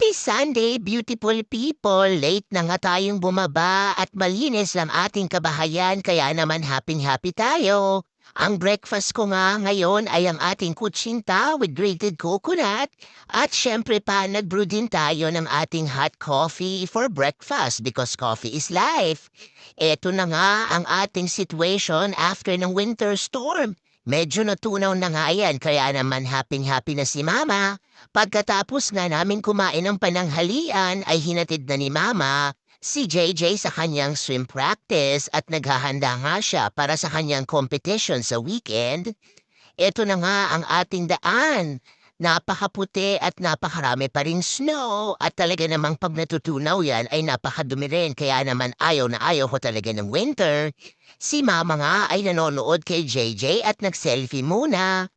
Happy Sunday, beautiful people! Late na nga tayong bumaba at malinis ang ating kabahayan kaya naman happy-happy tayo. Ang breakfast ko nga ngayon ay ang ating kutsinta with grated coconut at syempre pa nag-brew din tayo ng ating hot coffee for breakfast because coffee is life. Eto na nga ang ating situation after ng winter storm. Medyo natunaw na nga yan kaya naman happy-happy na si Mama. Pagkatapos nga namin kumain ng pananghalian ay hinatid na ni Mama si JJ sa kanyang swim practice at naghahanda nga siya para sa kanyang competition sa weekend. Ito na nga ang ating daan. Napakaputi at napakarami pa rin snow at talaga namang pag natutunaw yan ay napakadumi rin kaya naman ayaw na ayaw ko talaga ng winter. Si mama nga ay nanonood kay JJ at nag-selfie muna.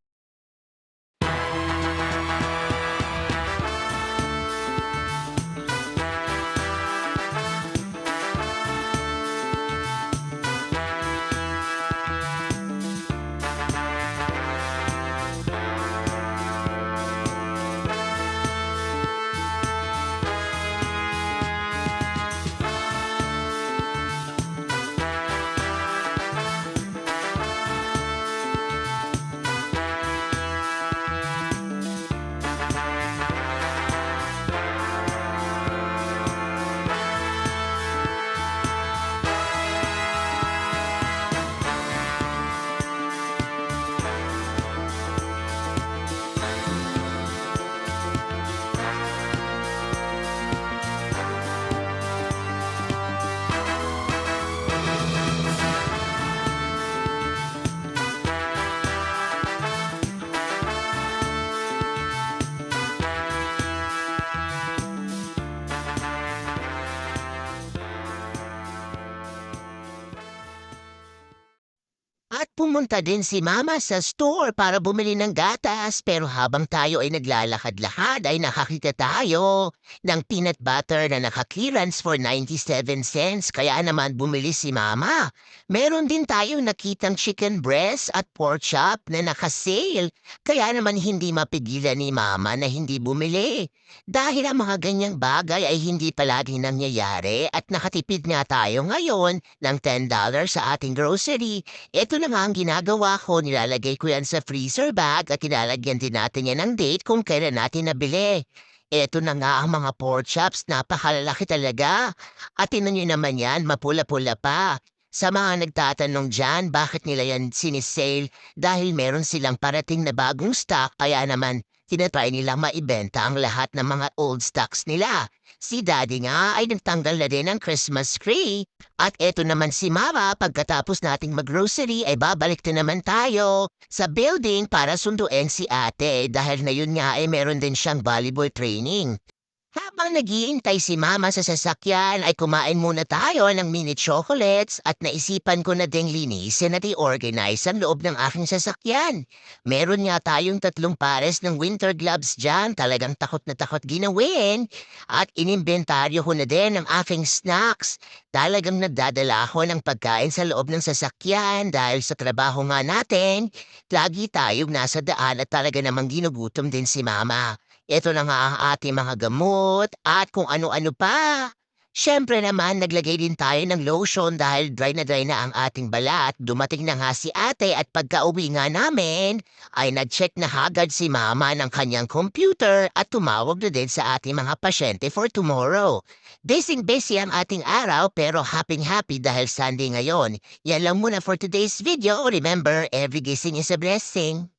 At pumunta din si Mama sa store para bumili ng gatas pero habang tayo ay naglalakad-lakad ay nakakita tayo ng peanut butter na naka-clearance for 97 cents kaya naman bumili si Mama. Meron din tayong nakitang chicken breast at pork chop na naka-sale kaya naman hindi mapigilan ni Mama na hindi bumili. Dahil ang mga ganyang bagay ay hindi palagi nangyayari at nakatipid nga tayo ngayon ng $10 sa ating grocery. Ito na nga ang ginagawa ko, nilalagay ko yan sa freezer bag at nilalagyan din natin yan ng date kung kailan natin nabili. Ito na nga ang mga pork chops, napakalalaki talaga. At tinan nyo naman yan, mapula-pula pa. Sa mga nagtatanong dyan, bakit nila yan sinisale? Dahil meron silang parating na bagong stock, kaya naman tinatry nilang maibenta ang lahat ng mga old stocks nila. Si Daddy nga ay nagtanggal na din ng Christmas tree. At eto naman si Mama, pagkatapos nating mag-grocery ay babalik na naman tayo sa building para sunduin si ate dahil na yun nga ay meron din siyang volleyball training. Habang naghihintay si Mama sa sasakyan ay kumain muna tayo ng mini chocolates at naisipan ko na ding linisin at i-organize ang loob ng aking sasakyan. Meron nga tayong tatlong pares ng winter gloves dyan, talagang takot na takot ginawin. At inimbentaryo ko na din ang aking snacks. Talagang nagdadala ako ng pagkain sa loob ng sasakyan dahil sa trabaho nga natin. Lagi tayong nasa daan at talaga namang ginugutom din si Mama. Ito na nga ang ating mga gamot at kung ano-ano pa. Siyempre naman, naglagay din tayo ng lotion dahil dry na dry na ang ating balat. Dumating na nga si ate at pagka-uwi nga namin, ay nag-check na hagad si mama ng kanyang computer at tumawag na din sa ating mga pasyente for tomorrow. Busy-busy ang ating araw pero happy-happy dahil Sunday ngayon. Yan lang muna for today's video. Remember, every gising is a blessing.